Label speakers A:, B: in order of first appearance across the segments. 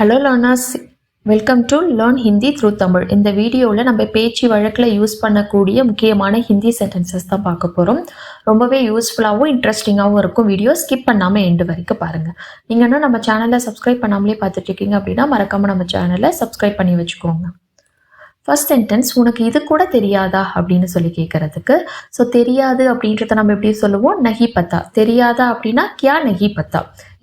A: Hello லோனாஸ் welcome to learn Hindi through Tamil இந்த வீடியோவில் நம்ம பேச்சு வழக்கில் யூஸ் பண்ணக்கூடிய முக்கியமான ஹிந்தி சென்டென்சஸ் தான் பார்க்க போகிறோம் ரொம்பவே யூஸ்ஃபுல்லாகவும் இன்ட்ரெஸ்டிங்காகவும் இருக்கும். வீடியோ ஸ்கிப் பண்ணாமல் எண்டு வரைக்கும் பாருங்கள் நீங்கள் இன்னும் நம்ம சேனலை சப்ஸ்கிரைப் பண்ணாமலே பார்த்துட்ருக்கீங்க அப்படின்னா மறக்காமல் நம்ம சேனலை சப்ஸ்கிரைப் பண்ணி வச்சுக்கோங்க. ஃபர்ஸ்ட் சென்டென்ஸ் உனக்கு இது கூட தெரியாதா? அப்படின்னு சொல்லி கேட்கறதுக்கு ஸோ தெரியாது அப்படின்றத நம்ம எப்படி சொல்லுவோம் நகி பத்தா தெரியாதா அப்படின்னா கியா நகி பத்தா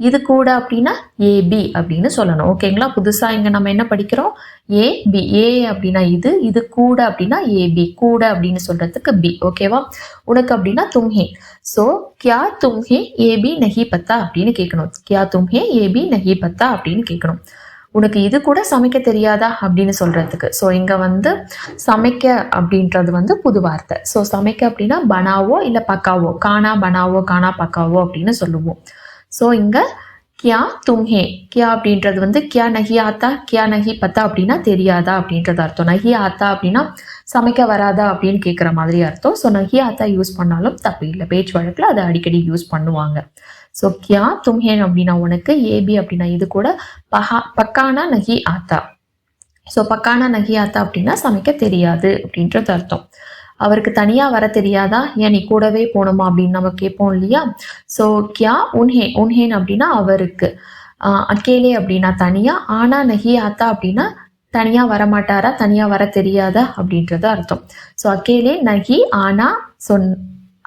A: இது கூட அப்படின்னா ஏபி அப்படின்னு சொல்லணும். ஓகேங்களா? புதுசாக இங்கே நம்ம என்ன படிக்கிறோம்? ஏ பி. ஏ அப்படின்னா இது இது கூட அப்படின்னா ஏபி கூட அப்படின்னு சொல்றதுக்கு பி. ஓகேவா? உனக்கு அப்படின்னா தும்ஹே. ஸோ கியா தும்ஹே ஏபி நகி பத்தா அப்படின்னு கேட்கணும் கியா தும்ஹே ஏபி நகி பத்தா அப்படின்னு கேட்கணும் உனக்கு இது கூட சமைக்க தெரியாதா அப்படின்னு சொல்கிறதுக்கு ஸோ இங்கே வந்து சமைக்க அப்படின்றது வந்து புது வார்த்தை. ஸோ சமைக்க அப்படின்னா பனாவோ இல்லை பக்காவோ? கானா பனாவோ கானா பக்காவோ அப்படின்னு சொல்லுவோம். ஸோ இங்கே கியா தும்ஹே. கியா அப்படின்றது வந்து கியா நகி ஆத்தா கியா நகி பத்தா அப்படின்னா தெரியாதா அப்படின்றது அர்த்தம். நகி ஆத்தா அப்படின்னா சமைக்க வராதா அப்படின்னு கேட்குற மாதிரி அர்த்தம். ஸோ நகி ஆத்தா யூஸ் பண்ணாலும் தப்பு இல்லை. பேச்சு வழக்கில் அதை அடிக்கடி யூஸ் பண்ணுவாங்க. ஸோ கியா தும்ஹேன் அப்படின்னா உனக்கு ஏபி அப்படின்னா இது கூட பஹா பக்கானா நகி ஆத்தா ஸோ பக்கானா நகி ஆத்தா அப்படின்னா சமைக்க தெரியாது அப்படின்றது அர்த்தம் அவருக்கு தனியாக வர தெரியாதா ஏன் நீ கூடவே போகணுமா அப்படின்னு நம்ம கேட்போம் இல்லையா ஸோ கியா உன்ஹே உன்ஹேன் அப்படின்னா அவருக்கு அக்கேலே அப்படின்னா தனியாக ஆனா நகி ஆத்தா அப்படின்னா தனியாக வரமாட்டாரா தனியாக வர தெரியாதா அப்படின்றது அர்த்தம் ஸோ அக்கேலே நகி ஆனா சொன்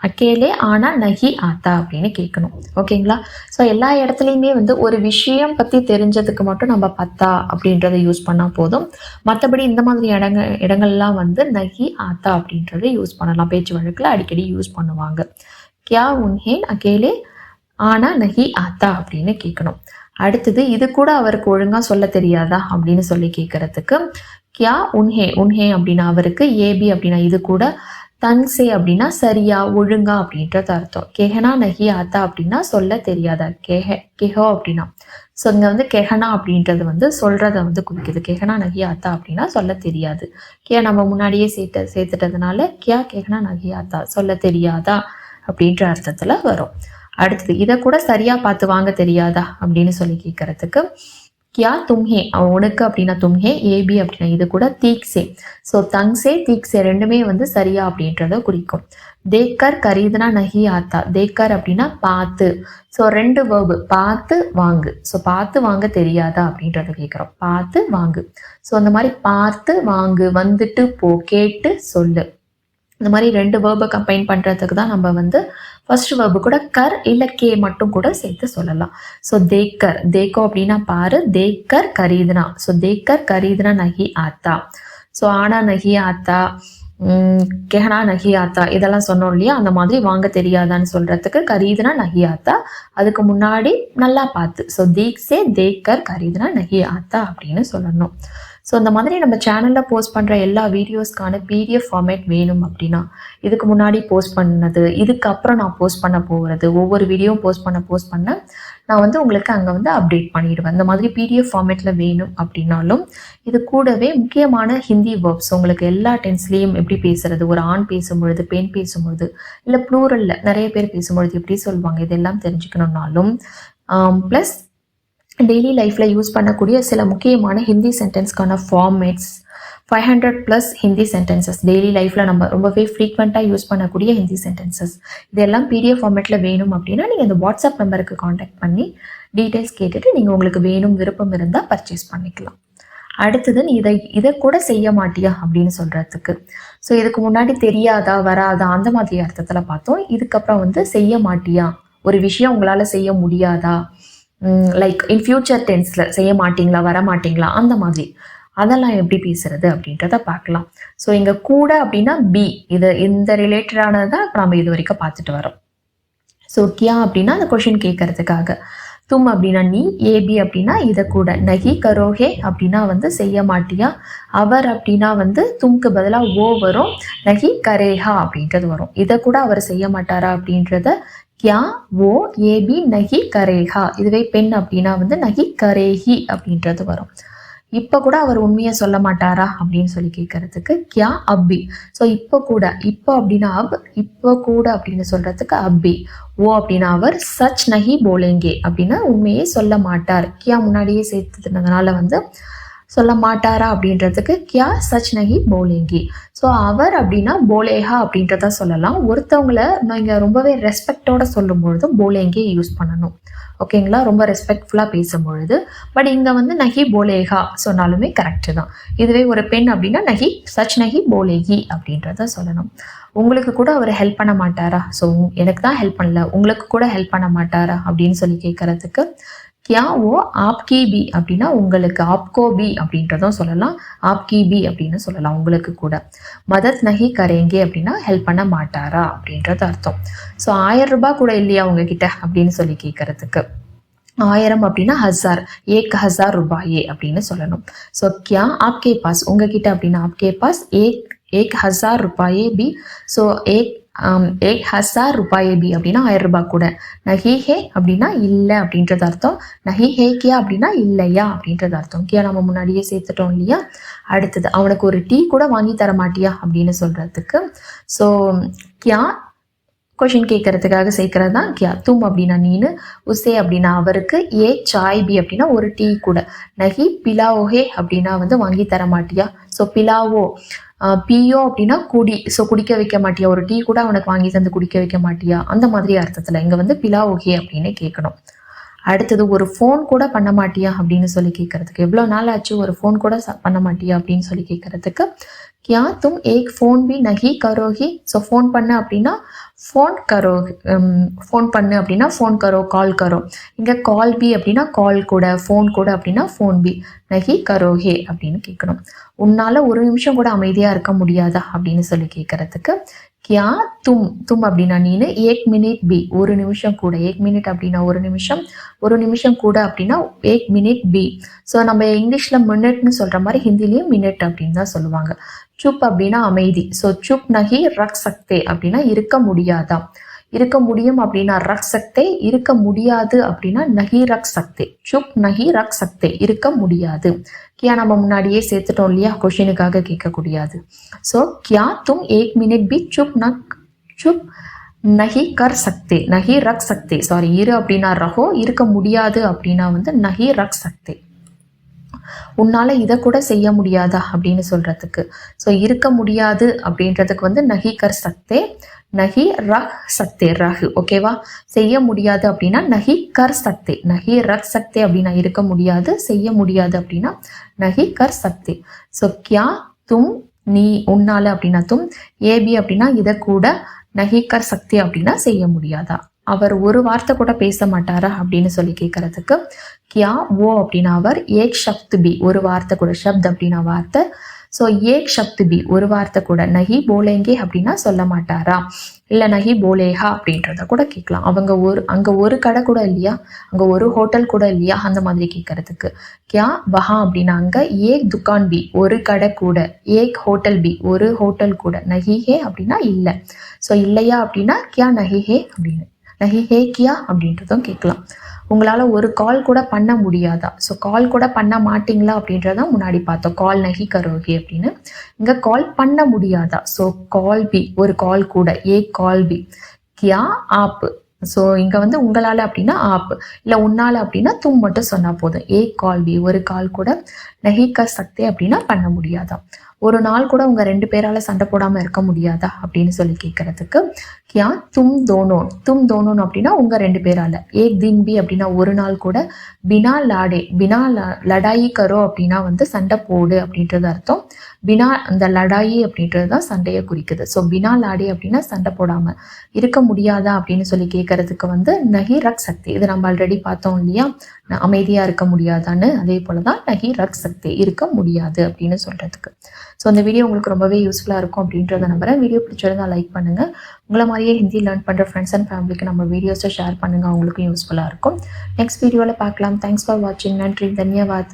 A: அக்கேலே ஆனா நகி ஆத்தா அப்படின்னு கேட்கணும். ஓகேங்களா? ஸோ எல்லா இடத்துலையுமே வந்து ஒரு விஷயம் பற்றி தெரிஞ்சதுக்கு மட்டும் நம்ம பத்தா அப்படின்றத யூஸ் பண்ணால் போதும். மற்றபடி இந்த மாதிரி இடங்க இடங்கள்லாம் வந்து நகி ஆத்தா அப்படின்றத யூஸ் பண்ணலாம். பேச்சு வழக்கில் அடிக்கடி யூஸ் பண்ணுவாங்க. கியா உன்ஹேன் அக்கேலே ஆனா நகி ஆத்தா அப்படின்னு கேட்கணும். அடுத்தது இது கூட அவருக்கு ஒழுங்காக சொல்ல தெரியாதா அப்படின்னு சொல்லி கேட்கறதுக்கு கியா உன்ஹே உன்ஹே அப்படின்னா அவருக்கு ஏபி அப்படின்னா இது கூட தன்சே அப்படின்னா சரியா ஒழுங்கா அப்படின்றது அர்த்தம். கெஹனா நகி ஆத்தா அப்படின்னா சொல்ல தெரியாதா? கெஹ கெஹோ அப்படின்னா. ஸோ இங்கே வந்து கெஹனா அப்படின்றது வந்து சொல்றத வந்து குறிக்குது. கெஹனா நகி ஆத்தா அப்படின்னா சொல்ல தெரியாது. கே நம்ம முன்னாடியே சேர்த்த சேர்த்துட்டதுனால கியா கெஹனா நகி ஆத்தா சொல்ல தெரியாதா? அப்படின்ற அர்த்தத்துல வரும். அடுத்தது இதை கூட சரியா பார்த்து வாங்க தெரியாதா? அப்படின்னு சொல்லி கேட்கறதுக்கு கியா தும்ஹே உனக்கு அப்படின்னா தும்ஹே ஏபி அப்படின்னா இது கூட தீக்ஸே ஸோ தங்ஸே தீக்ஸே ரெண்டுமே வந்து சரியா அப்படின்றத குறிக்கும். தேக்கர் கரீதுனா நகி ஆத்தா. தேக்கர் அப்படின்னா பார்த்து ஸோ ரெண்டு வேர்பு பார்த்து வாங்கு. ஸோ பார்த்து வாங்க தெரியாதா அப்படின்றத கேட்குறோம் பார்த்து வாங்கு. ஸோ அந்த மாதிரி பார்த்து வாங்கு வந்துட்டு போ கேட்டு சொல்லு. இந்த மாதிரி ரெண்டு வேர்பை கம்பைன் பண்ணுறதுக்கு தான் நம்ம வந்து ஃபர்ஸ்ட் வேர்பு கூட கர் இல்லை கே மட்டும் கூட சேர்த்து சொல்லலாம். ஸோ தேக்கர். தேக்கோ அப்படின்னா பாரு தேக்கர் கரீதுனா. ஸோ தேக்கர் கரீதுனா நகி ஆத்தா. ஸோ ஆனா நகி ஆத்தா. கெஹனா நஹியாத்தா ஆத்தா இதெல்லாம் சொன்னோம் இல்லையா? அந்த மாதிரி வாங்க தெரியாதான்னு சொல்றதுக்கு கரீதுனா நஹியாத்தா அதுக்கு முன்னாடி நல்லா பார்த்து ஸோ தீக்ஸே தேக்கர் கரீதுனா நஹியாத்தா அப்படின்னு சொல்லணும். ஸோ இந்த மாதிரி நம்ம சேனலில் போஸ்ட் பண்ணுற எல்லா வீடியோஸ்க்கான பிடிஎஃப் ஃபார்மேட் வேணும் அப்படின்னா இதுக்கு முன்னாடி போஸ்ட் பண்ணது இதுக்கப்புறம் நான் போஸ்ட் பண்ண போகிறது ஒவ்வொரு வீடியோவும் போஸ்ட் பண்ண போஸ்ட் பண்ண நான் வந்து உங்களுக்கு அங்கே வந்து அப்டேட் பண்ணிடுவேன். இந்த மாதிரி பிடிஎஃப் ஃபார்மேட்டில் வேணும் அப்படின்னாலும் இது கூடவே முக்கியமான ஹிந்தி வேர்ப்ஸ் உங்களுக்கு எல்லா டென்ஸ்லேயும் எப்படி பேசுறது? ஒரு ஆண் பேசும்பொழுது பெண் பேசும்பொழுது இல்லை ப்ளூரலில் நிறைய பேர் பேசும்பொழுது எப்படி சொல்லுவாங்க இதெல்லாம் தெரிஞ்சுக்கணுன்னாலும் ப்ளஸ் டெய்லி லைஃப்பில் யூஸ் பண்ணக்கூடிய சில முக்கியமான Hindi சென்டென்ஸ்க்கான formats five hundred plus Hindi sentences daily லைஃப்பில் நம்ம ரொம்பவே ஃப்ரீக்வெண்ட்டாக யூஸ் பண்ணக்கூடிய ஹிந்தி சென்டென்சஸ் இதெல்லாம் பிடிஎஃப் ஃபார்மேட்டில் வேணும் அப்படின்னா நீங்கள் இந்த வாட்ஸ்அப் நம்பருக்கு காண்டாக்ட் பண்ணி டீட்டெயில்ஸ் கேட்டுட்டு நீங்கள் உங்களுக்கு வேணும் விருப்பம் இருந்தால் பர்ச்சேஸ் பண்ணிக்கலாம். அடுத்தது நீ இதை இதை கூட செய்ய மாட்டியா அப்படின்னு சொல்கிறதுக்கு ஸோ இதுக்கு முன்னாடி தெரியாதா வராதா அந்த மாதிரி அர்த்தத்தில் பார்த்தோம். இதுக்கப்புறம் வந்து செய்ய மாட்டியா? ஒரு விஷயம் உங்களால் செய்ய முடியாதா? லைக் இன் ஃபியூச்சர் டென்ஸில் செய்ய மாட்டீங்களா வர மாட்டீங்களா அந்த மாதிரி. அதெல்லாம் எப்படி பேசுறது அப்படின்றத பார்க்கலாம். ஸோ இங்கே கூட அப்படின்னா பி இது இந்த ரிலேட்டடானதான் நம்ம இது வரைக்கும் பார்த்துட்டு வரோம். ஸோ கியா அப்படின்னா அந்த கொஷின் கேட்கறதுக்காக. தும் அப்படின்னா நீ ஏபி அப்படின்னா இதை கூட. நகி கரோஹே அப்படின்னா வந்து செய்ய மாட்டியா? அவர் அப்படின்னா வந்து தும்க்கு பதிலாக ஓ வரும். நகி கரேஹா அப்படின்றது வரும். இதை கூட அவர் செய்ய மாட்டாரா அப்படின்றத கியா ஓ ஏபி நகி கரேஹா இதுவே பெண் அப்படின்னா வந்து நகி கரேஹி அப்படின்றது வரும். இப்போ கூட அவர் உண்மையை சொல்ல மாட்டாரா அப்படின்னு சொல்லி கேட்கறதுக்கு கியா அப்பி ஸோ இப்போ கூட இப்போ அப்படின்னா அப் இப்போ கூட அப்படின்னு சொல்றதுக்கு அப்பி ஓ அப்படின்னா அவர் சச் நஹி போலேங்கே அப்படின்னா உண்மையே சொல்ல மாட்டார். கியா முன்னாடியே சேர்த்துனதுனால வந்து சொல்ல மாட்டாரா அப்படின்றதுக்கு கியா சச் நஹி போலேங்கி. ஸோ அவர் அப்படின்னா போலேஹா அப்படின்றத சொல்லலாம். ஒருத்தவங்கள நீங்கள் ரொம்பவே ரெஸ்பெக்டோட சொல்லும் பொழுதும் போலேங்கே யூஸ் பண்ணணும் ஓகேங்களா ரொம்ப ரெஸ்பெக்ட்ஃபுல்லாக பேசும்பொழுது. பட் இங்கே வந்து நஹி போலேஹா சொன்னாலுமே கரெக்டு தான். இதுவே ஒரு பெண் அப்படின்னா நஹி சச் நஹி போலேகி அப்படின்றத சொல்லணும். உங்களுக்கு கூட அவர் ஹெல்ப் பண்ண மாட்டாரா? ஸோ எனக்கு தான் ஹெல்ப் பண்ணல. உங்களுக்கு கூட ஹெல்ப் பண்ண மாட்டாரா? அப்படின்னு சொல்லி கேட்கறதுக்கு கியாவோ ஓ ஆப்கி பி அப்படின்னா உங்களுக்கு ஆப்கோ பி அப்படின்றதும் சொல்லலாம். ஆப்கி பி அப்படின்னு சொல்லலாம் உங்களுக்கு கூட. மதத் நஹி கரேங்கி அப்படின்னா ஹெல்ப் பண்ண மாட்டாரா அப்படின்றது அர்த்தம். ஸோ ஆயிரம் ரூபாய் கூட இல்லையா உங்ககிட்ட அப்படின்னு சொல்லி கேட்கறதுக்கு ஆயிரம் அப்படின்னா ஹசார் ஏக் ஹசார் ரூபாயே அப்படின்னு சொல்லணும். ஸோ கியா ஆப்கே பாஸ். உங்ககிட்ட அப்படின்னா ஆப்கே பாஸ் ஏக் ஏக் ஹசார் ரூபாயே பி. ஸோ ஏக் ஏ ஹசார் ரூபாயே பி அப்படின்னா ஆயிரம் ரூபாய் கூட. நஹி ஹே அப்படின்னா இல்லை அப்படின்றது அர்த்தம். நஹி ஹே கியா அப்படின்னா இல்லையா அப்படின்றது அர்த்தம். கியா நம்ம முன்னாடியே சேர்த்துட்டோம் இல்லையா? அடுத்தது அவனுக்கு ஒரு டீ கூட வாங்கி தர மாட்டியா அப்படின்னு சொல்றதுக்கு. ஸோ கியா கொஷின் கேட்கறதுக்காக சேர்க்கறது தான் கியா. தும் அப்படின்னா நீனு உசே அப்படின்னா அவருக்கு ஏ சாய் பி அப்படின்னா ஒரு டீ கூட. நகி பிலாவோஹே அப்படின்னா வந்து வாங்கி தர மாட்டியா? ஸோ பிலாவோ பியோ அப்படின்னா குடி. ஸோ குடிக்க வைக்க மாட்டியா? ஒரு டீ கூட அவனுக்கு வாங்கி தந்து குடிக்க வைக்க மாட்டியா? அந்த மாதிரி அர்த்தத்தில். இங்கே வந்து பிலா ஓகே அப்படின்னு கேட்கணும் அடுத்தது ஒரு ஃபோன் கூட பண்ண மாட்டியா அப்படின்னு சொல்லி கேட்கறதுக்கு எவ்வளோ நாள் ஆச்சு ஒரு ஃபோன் கூட ச- பண்ண மாட்டியா அப்படின்னு சொல்லி கேட்கறதுக்கு யா தும் ஏக் ஃபோன் பி நஹி கரோஹி. ஸோ ஃபோன் பண்ண அப்படின்னா ஃபோன் கரோ ஃபோன் பண்ணு அப்படின்னா ஃபோன் கரோ கால் கரோ. இங்கே கால் பி அப்படின்னா கால் கூட ஃபோன் கூட அப்படின்னா ஃபோன் பி. நஹி கரோஹே அப்படின்னு கேட்கணும் உன்னால் ஒரு நிமிஷம் கூட அமைதியாக இருக்க முடியாதா அப்படின்னு சொல்லி கேட்குறதுக்கு கியா தும் தும் அப்படின்னா நீனு ஏக் மினிட் பி. ஒரு நிமிஷம் கூட ஏக் மினிட் அப்படின்னா ஒரு நிமிஷம் ஒரு நிமிஷம் கூட அப்படின்னா ஏக் மினிட் பி. ஸோ நம்ம இங்கிலீஷில் மினிட்னு சொல்கிற மாதிரி ஹிந்திலையும் மினிட் அப்படின்னு தான் சொல்லுவாங்க. சுப் அப்படின்னா அமைதி. ஸோ சுப் நஹி ரக் சக்தே அப்படின்னா இருக்க முடியாதா? இருக்க முடியும் அப்படின்னா ரக் சக்தே இருக்க முடியாது அப்படின்னா நகி ரக் சக்தே. சுப் நஹி ரக் சக்தே இருக்க முடியாது. கியா நம்ம முன்னாடியே சேர்த்துட்டோம் இல்லையா? கொஷினுக்காக கேட்கக்கூடியது. ஸோ கியா தும் ஏக் மினிட் பி சுப் நக் சுப் நகி கர் சக்தே நஹி ரக் சக்தே. சாரி இரு அப்படின்னா ரகோ இருக்க முடியாது அப்படின்னா வந்து நகி ரக் சக்தே. உன்னால இதை கூட செய்ய முடியாதா அப்படின்னு சொல்றதுக்கு. ஸோ இருக்க முடியாது அப்படின்றதுக்கு வந்து நஹி கர் சக்தே நஹி ரஹ். சக்தே ரஹ் ஓகேவா செய்ய முடியாது அப்படின்னா நஹி கர் சக்தே நஹி ரக் சக்தே அப்படின்னா இருக்க முடியாது செய்ய முடியாது அப்படின்னா நகி கர் சத்தே. ஸோ கியா தும் நீ உன்னால அப்படின்னா தும் ஏபி அப்படின்னா இதை கூட நஹிகர் சக்தி அப்படின்னா செய்ய முடியாதா? அவர் ஒரு வார்த்தை கூட பேச மாட்டாரா அப்படின்னு சொல்லி கேட்கறதுக்கு கியா ஓ அப்படின்னா அவர் ஏக் ஷப்து பி ஒரு வார்த்தை கூட ஷப்த் அப்படின்னா வார்த்தை. ஸோ ஏக் ஷப்து பி ஒரு வார்த்தை கூட நஹி போலேங்கே அப்படின்னா சொல்ல மாட்டாரா? இல்லை நஹி போலேஹா அப்படின்றத கூட கேட்கலாம் அவங்க ஒரு அங்கே ஒரு கடை கூட இல்லையா? அங்கே ஒரு ஹோட்டல் கூட இல்லையா? அந்த மாதிரி கேட்கறதுக்கு கியா வஹா அப்படின்னா அங்கே ஏக் துக்கான் பி ஒரு கடை கூட ஏக் ஹோட்டல் பி ஒரு ஹோட்டல் கூட நஹி ஹே அப்படின்னா இல்லை. ஸோ இல்லையா அப்படின்னா கியா நஹி ஹே அப்படின்னு. நஹி ஹே கியா அப்படின்றதும் கேட்கலாம். உங்களால் ஒரு கால் கூட பண்ண முடியாதா? ஸோ கால் கூட பண்ண மாட்டிங்களா அப்படின்றத முன்னாடி பார்த்தோம். கால் நஹி கரோகி அப்படின்னு. இங்கே கால் பண்ண முடியாதா? ஸோ கால் பி ஒரு கால் கூட. ஏ கால் பி. கியா ஆப் ஸோ இங்கே வந்து உங்களால் அப்படின்னா ஆப் இல்லை உன்னால் அப்படின்னா தும் மட்டும் சொன்னால் போதும். ஏ கால் பி ஒரு கால் கூட நகிக்க சக்தி அப்படின்னா பண்ண முடியாதா? ஒரு நாள் கூட உங்கள் ரெண்டு பேரால் சண்டை போடாமல் இருக்க முடியாதா அப்படின்னு சொல்லி கேட்கறதுக்கு கியா தும் தோனோன். தும் தோனோன் அப்படின்னா உங்கள் ரெண்டு பேரால். ஏக் தின் பி அப்படின்னா ஒரு நாள் கூட. பினா லாடே. பினா லடாயி கரோ அப்படின்னா வந்து சண்டை போடு அப்படின்றது அர்த்தம். பினா அந்த லடாயி அப்படின்றது தான் சண்டையை குறிக்குது. ஸோ பினா லாடே அப்படின்னா சண்டை போடாமல் இருக்க முடியாதா அப்படின்னு சொல்லி கேட்கறதுக்கு வந்து நகி ரக் சக்தி. இது நம்ம ஆல்ரெடி பார்த்தோம் இல்லையா? அமைதியாக அமைதியா இருக்க முடியாதான்னு. அதே போல் தான் நகி ரக் சக்தி இருக்க முடியாது அப்படின்னு சொல்றதுக்கு. ஸோ அந்த வீடியோ உங்களுக்கு ரொம்பவே யூஸ்ஃபுல்லாக இருக்கும் அப்படின்றத நம்புறேன். வீடியோ பிடிச்சிருந்தா லைக் பண்ணுங்கள் உங்களை மாதிரியே ஹிந்தி லேர்ன் பண்ணுற ஃப்ரெண்ட்ஸ் அண்ட் ஃபேமிலிக்கு நம்ம வீடியோஸை ஷேர் பண்ணுங்கள் அவங்களுக்கும் யூஸ்ஃபுல்லாக இருக்கும். நெக்ஸ்ட் வீடியோவில் பார்க்கலாம். தேங்க்ஸ் ஃபார் வாட்சிங் நன்றி. தன்யவாத்.